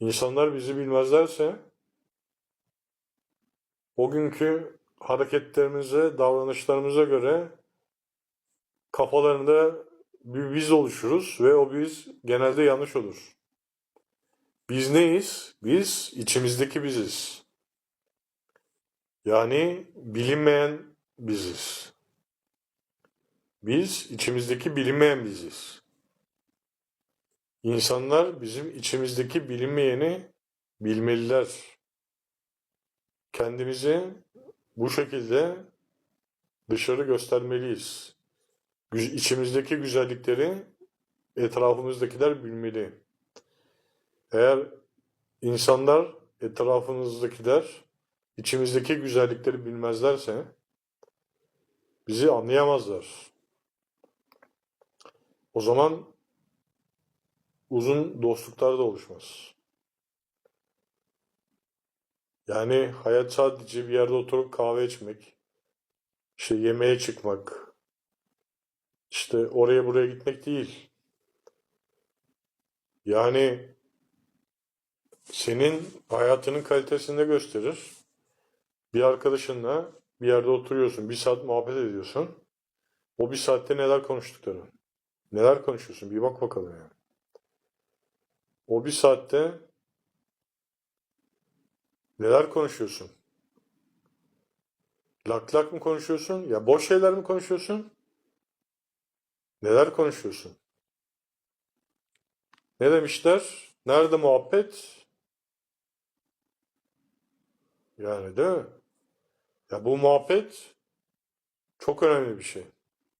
İnsanlar bizi bilmezlerse o günkü hareketlerimize, davranışlarımıza göre kafalarında bir biz oluşuruz ve o biz genelde yanlış olur. Biz neyiz? Biz içimizdeki biziz. Yani bilinmeyen biziz. Biz içimizdeki bilinmeyen biziz. İnsanlar bizim içimizdeki bilinmeyeni bilmeliler. Kendimizi bu şekilde dışarı göstermeliyiz. İçimizdeki güzellikleri etrafımızdakiler bilmeli. Eğer insanlar etrafımızdakiler içimizdeki güzellikleri bilmezlerse bizi anlayamazlar. O zaman uzun dostluklar da oluşmaz. Yani hayat sadece bir yerde oturup kahve içmek, işte yemeğe çıkmak, işte oraya buraya gitmek değil. Yani senin hayatının kalitesini de gösterir. Bir arkadaşınla bir yerde oturuyorsun, bir saat muhabbet ediyorsun. O bir saatte neler konuştukları. Neler konuşuyorsun? Bir bak bakalım yani. O bir saatte neler konuşuyorsun? Lak lak mı konuşuyorsun? Ya boş şeyler mi konuşuyorsun? Neler konuşuyorsun? Ne demişler? Nerede muhabbet? Yani değil mi? Ya bu muhabbet çok önemli bir şey.